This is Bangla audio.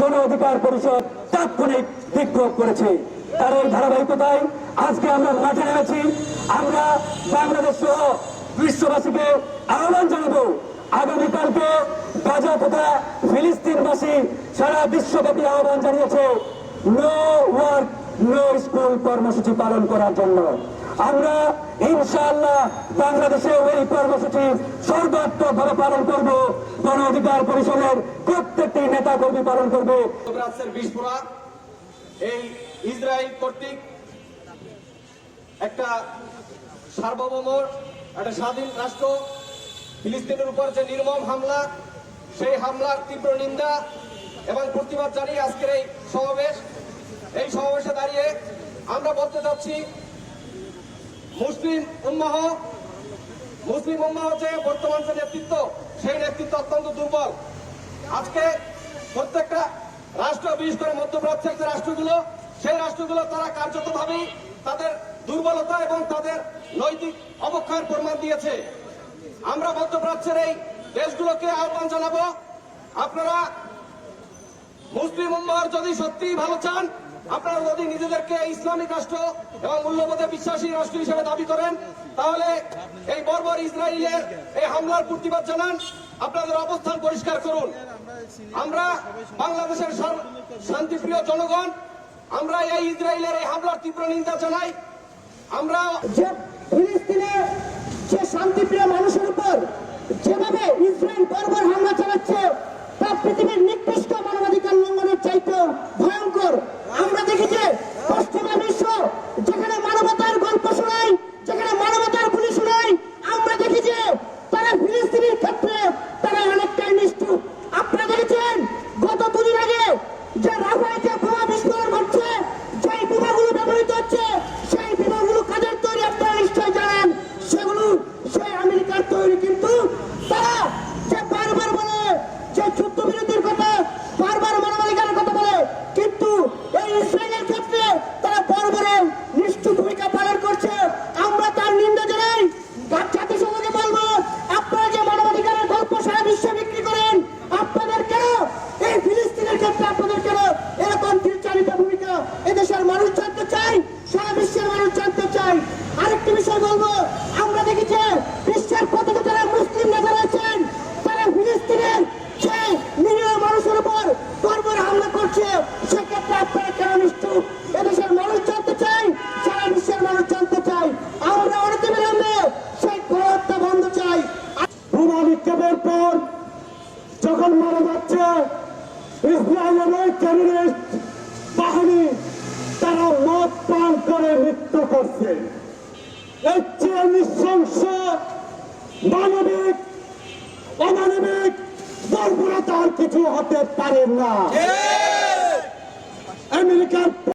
গণ অধিকার পরিষদ তাৎক্ষণিক বিক্ষোভ করেছে। তার এই ধারাবাহিকতায় আজকে আমরা মাঠে নেমেছি। আমরা বাংলাদেশ সহ বিশ্ববাসীকে আহ্বান জানাব, আগামীকালকে গাজা তথা ফিলিস্তিনবাসী সারা বিশ্বব্যাপী আহ্বান জানিয়েছে, নো ওয়ার্ক, নো স্কুল কর্মসূচি পালন করার জন্য। আমরা ইনশাআল্লাহ বাংলাদেশে এই কর্মসূচি সর্বাত্মকভাবে পালন করব। গণ অধিকার পরিষদের প্রত্যেকটি নেতা কর্মী পালন করবে। এই ইসরায়েল কর্তৃক একটা সার্বভৌম, একটা স্বাধীন রাষ্ট্র, ফিলিস্তিনের উপর যে নির্মম হামলা, সেই হামলার তীব্র নিন্দা এবং প্রতিবাদ জানিয়ে আজকের এই সমাবেশ, এই সমাবেশে দাঁড়িয়ে আমরা বলতে চাচ্ছি মুসলিম উম্মাহ মুসলিম উম্মাহ যে বর্তমান যে নেতৃত্ব, সেই নেতৃত্ব অত্যন্ত দুর্বল। আজকে প্রত্যেকটা রাষ্ট্র বিশেষ করে মধ্যপ্রাচ্যের যে রাষ্ট্রগুলো, সেই রাষ্ট্রগুলো তারা কার্যতভাবেই তাদের দুর্বলতা এবং তাদের নৈতিক অবক্ষয়ের প্রমাণ দিয়েছে। আমরা মধ্যপ্রাচ্যের এই দেশগুলোকে আহ্বান জানাব, আপনারা মুসলিম উম্মার যদি সত্যিই ভালো চান আপনারা যদি নিজেদেরকে ইসলামিক রাষ্ট্র এবং মূল্যবোধে বিশ্বাসী রাষ্ট্র হিসেবে দাবি করেন, তাহলে এই বর্বর ইসরায়েলের এই হামলার প্রতিবাদ জানান। আপনাদের অবস্থান পরিষ্কার করুন। আমরা বাংলাদেশের শান্তিপ্রিয় জনগণ, আমরা এই ইসরায়েলের এই হামলার তীব্র নিন্দা জানাই। আমরা যে ফিলিস্তিনে যে শান্তিপ্রিয় মানুষের উপর যেভাবে ইসরায়েল বর্বর হামলা চালাচ্ছে তা পৃথিবীর নিকৃষ্ট মানবাধিকার লঙ্ঘনের চাইতে ভয়ঙ্কর আমরা দেখি যে পশ্চিমা বিশ্ব যেখানে মানবতার গল্প শোনায় যেখানে মানবতার গুলি শোনায় আমরা দেখি যে তারা ফিলিস্তিনের ক্ষেত্রে তারা অনেকটাই নিষ্ঠুর আপনারা দেখেছেন গত দুদিন আগে যে রাফায় যে বোমা বিস্ফোরণ ঘটছে যেই বোমাগুলো ব্যবহৃত হচ্ছে সেই বিমানগুলো কাদের তৈরি আপনারা নিশ্চয় জানেন সেগুলো সেই আমেরিকার তৈরি কিন্তু তারা যে বারবার বলে যে যুদ্ধ বিরতির কথা বারবার মানবাধিকারের কথা বলে কিন্তু এই ইসরায়েলের ক্ষেত্রে তারা বর্বরে নিষ্ঠুর ভূমিকা পালন করছে আমরা তার নিন্দা জানাই বা জাতিসংঘকে বলব আপনারা যে মানবাধিকারের গল্প সারা বিশ্বে বিক্রি করেন আপনাদের কেন এই ফিলিস্তিনের ক্ষেত্রে আপনাদের কেন এরকম তীরচালিত ভূমিকা এদেশের মানুষ জানতে চাই সারা বিশ্বের মানুষ জানতে চাই আরেকটি বিষয় বলব আমরা দেখেছি বিশ্বের কতক যারা মুসলিম নেতা রয়েছেন তারা ফিলিস্তিনের যে নিরীহ মানুষের উপর বর্বর করছে সেক্ষেত্রে আপনারা কেন নিষ্ঠুর এদেশের মানুষ জানতে চাই সারা বিশ্বের মানুষ জানতে চাই আমরা অনেকে বিলম্বে সেই গণহত্যা বন্ধ চাই। বোমা নিক্ষেপের পর যখন মারা যাচ্ছে ইসরায়েলের ওই বাহিনী তারা মদ পান করে মৃত্যু করছে। এর চেয়ে নৃশংস মানবিক অমানবিক বর্বরতার কিছু হতে পারে না। আমেরিকার